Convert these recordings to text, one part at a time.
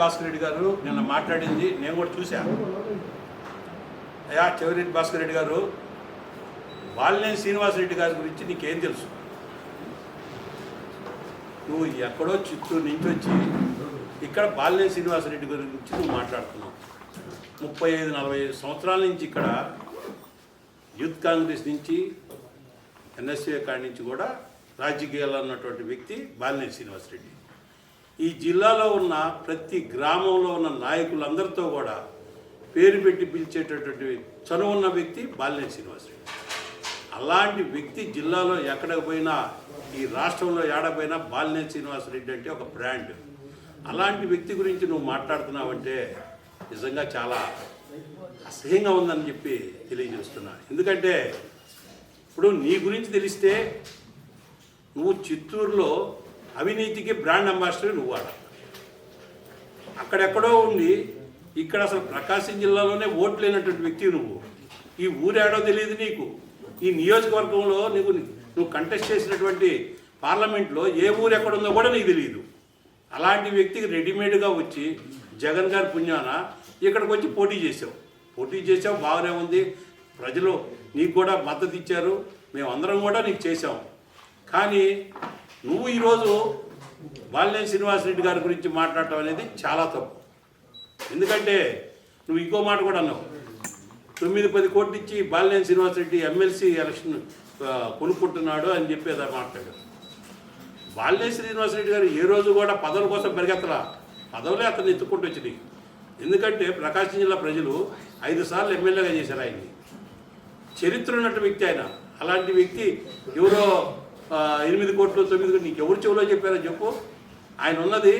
భాస్కర్ రెడ్డి గారు నిన్న మాట్లాడింది నేను కూడా చూశాను అయ్యా చెవిరెడ్డి భాస్కర్ రెడ్డి గారు బాలినేని శ్రీనివాసరెడ్డి గారి గురించి నీకేం తెలుసు? నువ్వు ఎక్కడో చిత్తూరు నుంచి వచ్చి ఇక్కడ బాలినేని శ్రీనివాసరెడ్డి గురించి నువ్వు మాట్లాడుతున్నావు. ముప్పై ఐదు నలభై ఐదు సంవత్సరాల నుంచి ఇక్కడ యూత్ కాంగ్రెస్ నుంచి ఎన్ఎస్ఏ కాడి నుంచి కూడా రాజకీయాల్లో ఉన్నటువంటి వ్యక్తి బాలినేని శ్రీనివాసరెడ్డి ఈ జిల్లాలో ఉన్న ప్రతి గ్రామంలో ఉన్న నాయకులందరితో కూడా పేరు పెట్టి పిలిచేటటువంటి చనువు ఉన్న వ్యక్తి బాలినేని శ్రీనివాసరెడ్డి. అలాంటి వ్యక్తి జిల్లాలో ఎక్కడికి పోయినా ఈ రాష్ట్రంలో ఏడపోయినా బాలినేని శ్రీనివాసరెడ్డి అంటే ఒక బ్రాండ్. అలాంటి వ్యక్తి గురించి నువ్వు మాట్లాడుతున్నావంటే నిజంగా చాలా అసహ్యంగా ఉందని చెప్పి తెలియజేస్తున్నా. ఎందుకంటే ఇప్పుడు నీ గురించి తెలిస్తే నువ్వు చిత్తూరులో అవినీతికి బ్రాండ్ అంబాసిడర్ నువ్వు అక్కడెక్కడో ఉండి ఇక్కడ అసలు ప్రకాశం జిల్లాలోనే ఓట్లు లేనటువంటి వ్యక్తి నువ్వు. ఈ ఊరేడో తెలియదు నీకు. ఈ నియోజకవర్గంలో నీకు నువ్వు కంటెస్ట్ చేసినటువంటి పార్లమెంట్లో ఏ ఊరు ఎక్కడుందో కూడా నీకు తెలియదు అలాంటి వ్యక్తికి రెడీమేడ్గా వచ్చి జగన్ గారి పుణ్యాన ఇక్కడికి వచ్చి పోటీ చేసావు పోటీ చేసావు బాగానే ఉంది. ప్రజలు నీకు కూడా మద్దతు ఇచ్చారు. మేమందరం కూడా నీకు చేసాం కానీ నువ్వు ఈరోజు బాలినేని శ్రీనివాసరెడ్డి గారి గురించి మాట్లాడటం అనేది చాలా తప్పు. ఎందుకంటే నువ్వు ఇంకో మాట కూడా అన్నావు. తొమ్మిది పది కోట్లు ఇచ్చి బాలినేని శ్రీనివాసరెడ్డి ఎమ్మెల్సీ ఎలక్షన్ కొనుక్కుంటున్నాడు అని చెప్పేది మాట్లాడారు బాలినేని శ్రీనివాసరెడ్డి గారు ఏ రోజు కూడా పదవుల కోసం పరిగెత్తరా పదవులే అతను ఎత్తుకుంటూ వచ్చినాయి. ఎందుకంటే ప్రకాశం జిల్లా ప్రజలు ఐదు సార్లు ఎమ్మెల్యేగా చేశారు ఆయన్ని. చరిత్ర ఉన్నట్టు వ్యక్తి ఆయన. అలాంటి వ్యక్తి ఎవరో ఎనిమిది కోట్లు తొమ్మిది కోట్లు నీకు ఎవరు చెవులో చెప్పారో చెప్పు. ఆయన ఉన్నది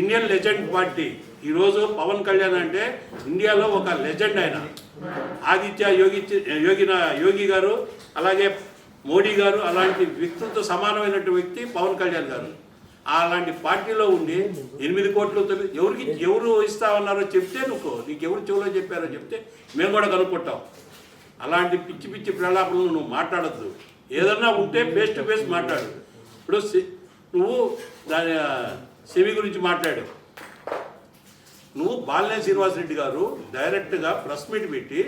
ఇండియన్ లెజెండ్ పార్టీ. ఈరోజు పవన్ కళ్యాణ్ అంటే ఇండియాలో ఒక లెజెండ్ ఆయన. ఆదిత్య యోగి యోగిన యోగి గారు అలాగే మోడీ గారు అలాంటి వ్యక్తులతో సమానమైనటువంటి వ్యక్తి పవన్ కళ్యాణ్ గారు. అలాంటి పార్టీలో ఉండి ఎనిమిది కోట్లు తొమ్మిది ఎవరికి ఎవరు ఇస్తామన్నారో చెప్తే నువ్వు నీకు ఎవరు చెవులో చెప్పారో చెప్తే మేము కూడా కనుక్కుంటాం. అలాంటి పిచ్చి పిచ్చి ప్రలాపనలు నువ్వు మాట్లాడద్దు. ఏదన్నా ఉంటే ఫేస్ టు ఫేస్ మాట్లాడు. ఇప్పుడు నువ్వు దాని ఆ, సెమి గురించి మాట్లాడు. నువ్వు బాలినేని శ్రీనివాసరెడ్డి గారు డైరెక్ట్గా ప్రెస్ మీట్ పెట్టి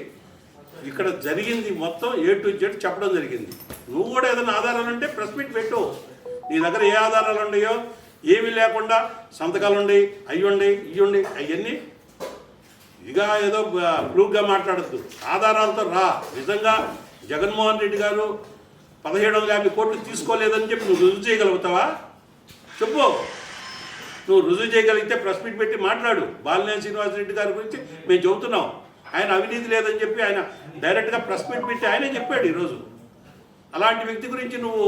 ఇక్కడ జరిగింది మొత్తం ఏ టు జెడ్ చెప్పడం జరిగింది. నువ్వు కూడా ఏదైనా ఆధారాలు ఉంటే ప్రెస్ మీట్ పెట్టు. నీ దగ్గర ఏ ఆధారాలు ఉన్నాయో ఏమీ లేకుండా సంతకాలు ఉండి అయ్యి ఉండయి ఇవి ఉండయి అవన్నీ ఇక ఏదో ప్రూఫ్గా మాట్లాడద్దు. ఆధారాలతో రా. నిజంగా జగన్మోహన్ రెడ్డి గారు పదిహేడు వందల యాభై కోట్లు తీసుకోలేదని చెప్పి నువ్వు రుజువు చేయగలుగుతావా? చెప్పు. నువ్వు రుజువు చేయగలిగితే ప్రెస్ మీట్ పెట్టి మాట్లాడు. బాలినేని శ్రీనివాసరెడ్డి గారి గురించి మేము చెబుతున్నాం. ఆయన అవినీతి లేదని చెప్పి ఆయన డైరెక్ట్గా ప్రెస్ మీట్ పెట్టి ఆయనే చెప్పాడు ఈరోజు. అలాంటి వ్యక్తి గురించి నువ్వు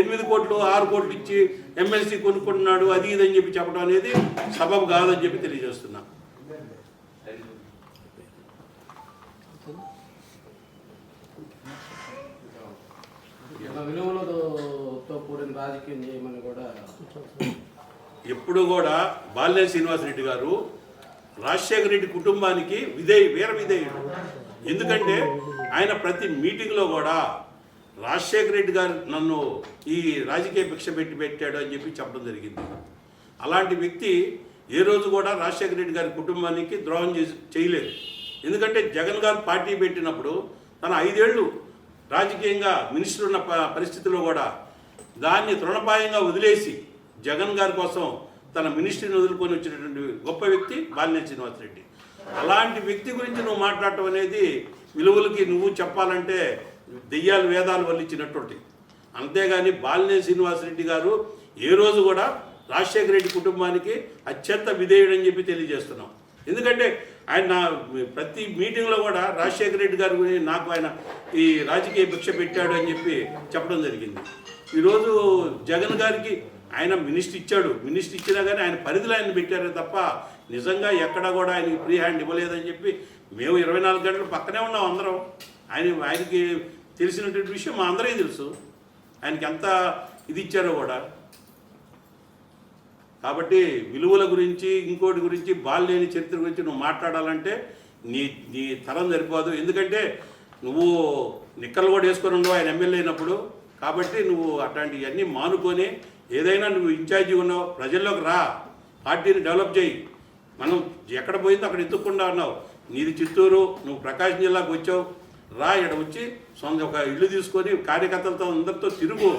ఎనిమిది కోట్లు ఆరు కోట్లు ఇచ్చి ఎమ్మెల్సీ కొనుక్కుంటున్నాడు అది ఇది అని చెప్పి చెప్పడం అనేది సబబు కాదని చెప్పి తెలియజేస్తున్నా మన విలువలతో కూడిన రాజకీయం చేయమని కూడా ఎప్పుడు కూడా రెడ్డి శ్రీనివాసరెడ్డి గారు రాజశేఖర రెడ్డి కుటుంబానికి విధేయ వీర విధేయుడు. ఎందుకంటే ఆయన ప్రతి మీటింగ్లో కూడా రాజశేఖర రెడ్డి గారు నన్ను ఈ రాజకీయ భిక్ష పెట్టి పెట్టాడు అని చెప్పి చెప్పడం జరిగింది. అలాంటి వ్యక్తి ఏ రోజు కూడా రాజశేఖర రెడ్డి గారి కుటుంబానికి ద్రోహం చేయలేదు. ఎందుకంటే జగన్ గారు పార్టీ పెట్టినప్పుడు తన ఐదేళ్ళు రాజకీయంగా మినిస్టర్ ఉన్న ప- పరిస్థితిలో కూడా దాన్ని తృణపాయంగా వదిలేసి జగన్ గారి కోసం తన మినిస్ట్రీని వదులుకొని వచ్చినటువంటి గొప్ప వ్యక్తి బాలినేని శ్రీనివాసరెడ్డి. అలాంటి వ్యక్తి గురించి నువ్వు మాట్లాడటం అనేది విలువలకి నువ్వు చెప్పాలంటే దెయ్యాలు వేదాలు వల్లించినటువంటి. అంతేగాని బాలినేని శ్రీనివాసరెడ్డి గారు ఏ రోజు కూడా రాజశేఖర రెడ్డి కుటుంబానికి అత్యంత విధేయుడని చెప్పి తెలియజేస్తున్నాం. ఎందుకంటే ఆయన నా ప్రతి మీటింగ్లో కూడా రాజశేఖర రెడ్డి గారు నాకు ఆయన ఈ రాజకీయ భిక్ష పెట్టాడు అని చెప్పి చెప్పడం జరిగింది. ఈరోజు జగన్ గారికి ఆయన మినిస్టర్ ఇచ్చాడు. మినిస్టర్ ఇచ్చినా కానీ ఆయన పరిధిలో ఆయన పెట్టారే తప్ప నిజంగా ఎక్కడా కూడా ఆయనకి ఫ్రీ హ్యాండ్ ఇవ్వలేదని చెప్పి మేము ఇరవై నాలుగు గంటలు పక్కనే ఉన్నాం అందరం. ఆయన ఆయనకి తెలిసినటువంటి విషయం మా అందరికీ తెలుసు. ఆయనకి ఎంత ఇది ఇచ్చారో కూడా. కాబట్టి విలువల గురించి ఇంకోటి గురించి బాల్యని చరిత్ర గురించి నువ్వు మాట్లాడాలంటే నీ నీ తరం సరిపోదు. ఎందుకంటే నువ్వు నిక్కలు కూడా వేసుకొని ఉండవు ఆయన ఎమ్మెల్యే అయినప్పుడు. కాబట్టి నువ్వు అట్లాంటివన్నీ మానుకొని ఏదైనా నువ్వు ఇన్ఛార్జి ఉన్నావు ప్రజల్లోకి రా పార్టీని డెవలప్ చేయి. మనం ఎక్కడ పోయిందో అక్కడ ఎత్తుక్కుండా అన్నావు నీది చిత్తూరు నువ్వు ప్రకాశం జిల్లాకు వచ్చావు. రా ఇక్కడ వచ్చి సొంత ఒక ఇల్లు తీసుకొని కార్యకర్తలతో అందరితో తిరుగు.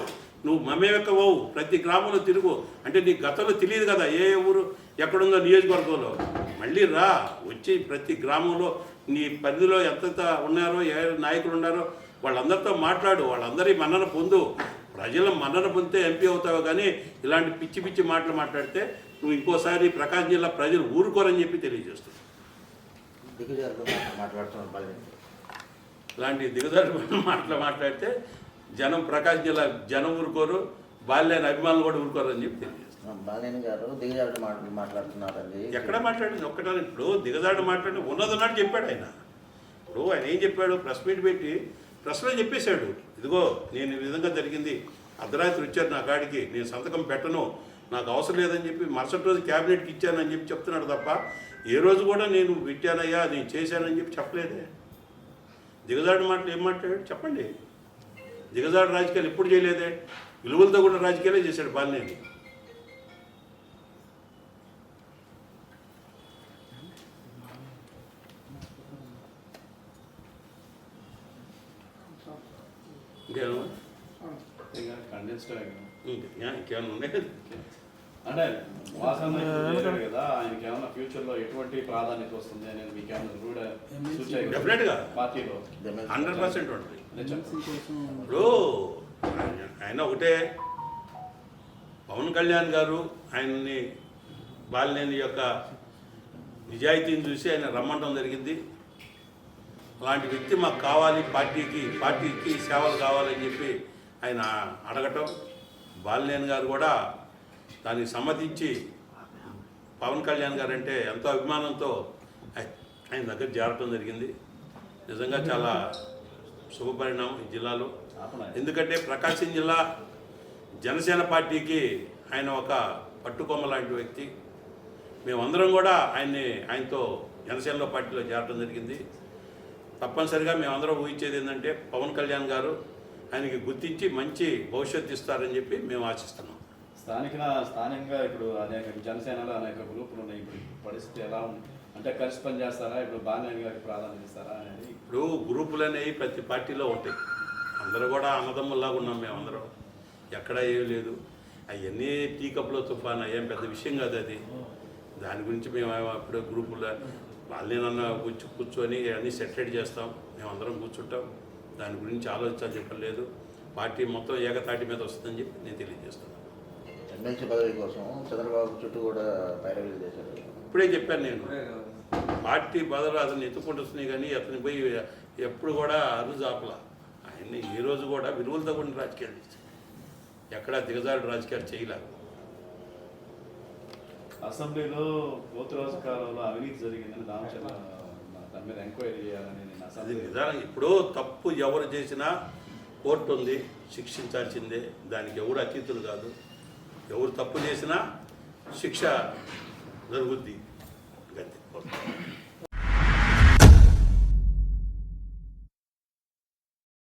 నువ్వు మమేకవవు ప్రతి గ్రామంలో తిరుగు. అంటే నీకు గతంలో తెలియదు కదా ఏ ఊరు ఎక్కడుందో నియోజకవర్గంలో. మళ్ళీ రా వచ్చి ప్రతి గ్రామంలో నీ పరిధిలో ఎంతెంత ఉన్నారో ఏ నాయకులు ఉన్నారో వాళ్ళందరితో మాట్లాడు. వాళ్ళందరి మన్నన పొందు. ప్రజల మన్నన పొందితే ఎంపీ అవుతావు కానీ ఇలాంటి పిచ్చి పిచ్చి మాటలు మాట్లాడితే నువ్వు ఇంకోసారి ప్రకాశం జిల్లా ప్రజలు ఊరుకోరని చెప్పి తెలియజేస్తున్నావు ఇలాంటి దిగజారు మాటలు మాట్లాడితే జనం ప్రకాశం జిల్లా జనం ఊరుకోరు బాల్యాన్ని అభిమానులు కూడా ఊరుకోరు అని చెప్పి బాలేని గారు మాట్లాడుతున్నారండి. ఎక్కడ మాట్లాడింది? ఒక్కటే ఇప్పుడు దిగజాడు మాట్లాడి ఉన్నది ఉన్నట్టు చెప్పాడు ఆయన. ఇప్పుడు ఆయన ఏం చెప్పాడు? ప్రెస్ మీట్ పెట్టి ప్రెస్లో చెప్పేశాడు. ఇదిగో నేను ఈ విధంగా జరిగింది. అర్ధరాత్రి వచ్చారు నా కాడికి. నేను సంతకం పెట్టను. నాకు అవసరం లేదని చెప్పి మరుసటి రోజు క్యాబినెట్కి ఇచ్చానని చెప్పి చెప్తున్నాడు తప్ప ఏ రోజు కూడా నేను పెట్టానయ్యా నేను చేశానని చెప్పి చెప్పలేదే. దిగజాడు మాటలు ఏం మాట్లాడాడు? చెప్పండి. దిగజాడు రాజకీయాలు ఎప్పుడు చేయలేదే? విలువలతో కూడా రాజకీయాలే చేశాడు బాలినేని. కండెన్స్డ్ ఇంకా ఇంకేమన్నా ఉన్నాయి? అంటే కదా ఆయనకి ఏమైనా ఫ్యూచర్లో ఎటువంటి ప్రాధాన్యత వస్తుంది అనేది మీకు ఏమైనా కూడా గా. పార్టీలో? హండ్రెడ్ పర్సెంట్ ఉంటుంది. ఇప్పుడు ఆయన ఒకటే. పవన్ కళ్యాణ్ గారు ఆయన్ని బాలినేని యొక్క నిజాయితీని చూసి ఆయన రమ్మంటం జరిగింది. అలాంటి వ్యక్తి మాకు కావాలి పార్టీకి పార్టీకి సేవలు కావాలని చెప్పి ఆయన అడగటం. బాలినేని గారు కూడా దానికి సమ్మతించి పవన్ కళ్యాణ్ గారు అంటే ఎంతో అభిమానంతో ఆయన దగ్గర చేరటం జరిగింది. నిజంగా చాలా శుభపరిణామం ఈ జిల్లాలో. ఎందుకంటే ప్రకాశం జిల్లా జనసేన పార్టీకి ఆయన ఒక పట్టుకొమ్మ లాంటి వ్యక్తి. మేమందరం కూడా ఆయన్ని ఆయనతో జనసేనలో పార్టీలో చేరటం జరిగింది. తప్పనిసరిగా మేమందరం ఊహించేది ఏంటంటే పవన్ కళ్యాణ్ గారు ఆయనకి గుర్తించి మంచి భవిష్యత్తు ఇస్తారని చెప్పి మేము ఆశిస్తున్నాం. స్థానిక స్థానికంగా ఇప్పుడు అనేక జనసేనలో అనేక గ్రూపులు ఉన్నాయి. ఇప్పుడు పరిస్థితి ఎలా ఉంది? అంటే కలిసి పనిచేస్తారా? ఇప్పుడు బాలనేని గారికి ప్రాధాన్యత ఇస్తారా అనేది? ఇప్పుడు గ్రూపులు అనేవి ప్రతి పార్టీలో ఉంటాయి. అందరూ కూడా అన్నదమ్ముల్లాగా ఉన్నాం మేమందరం ఎక్కడ ఏం లేదు. అవన్నీ టీ కప్లో తుఫాన్ అయ్యేం పెద్ద విషయం కాదు అది. దాని గురించి మేము అప్పుడు గ్రూపులో వాళ్ళేనన్నా కూర్చు కూర్చొని అన్నీ సెటిల్ చేస్తాం. మేమందరం కూర్చుంటాం. దాని గురించి ఆలోచించాలి చెప్పలేదు. పార్టీ మొత్తం ఏకతాటి మీద వస్తుందని చెప్పి నేను తెలియజేస్తాను ఎమ్మెల్సీ పదవి కోసం చంద్రబాబు చుట్టూ కూడా పైరవీలు చేశారు. ఇప్పుడే చెప్పాను నేను. పార్టీ బదులు అతను ఎత్తుకుంటూ వస్తున్నాయి కానీ అతని పోయి ఎప్పుడు కూడా అరుజు ఆపలా. ఆయన్ని ఈ రోజు కూడా విలువలతో కూడిన రాజకీయాలు చేశాడు ఎక్కడా దిగజారు రాజకీయాలు చేయలేదు అసెంబ్లీలో పోతురాజు కాలంలో అవినీతి జరిగిందని దామచంద్ర దాని మీద ఎంక్వైరీ చేయాలని నేను అసెంబ్లీ నిజానికి ఇప్పుడు తప్పు ఎవరు చేసినా కోర్టు ఉంది శిక్షించాల్సిందే. దానికి ఎవరు అతీతులు కాదు. ఎవరు తప్పు చేసినా శిక్ష జరుగుద్ది. గతి.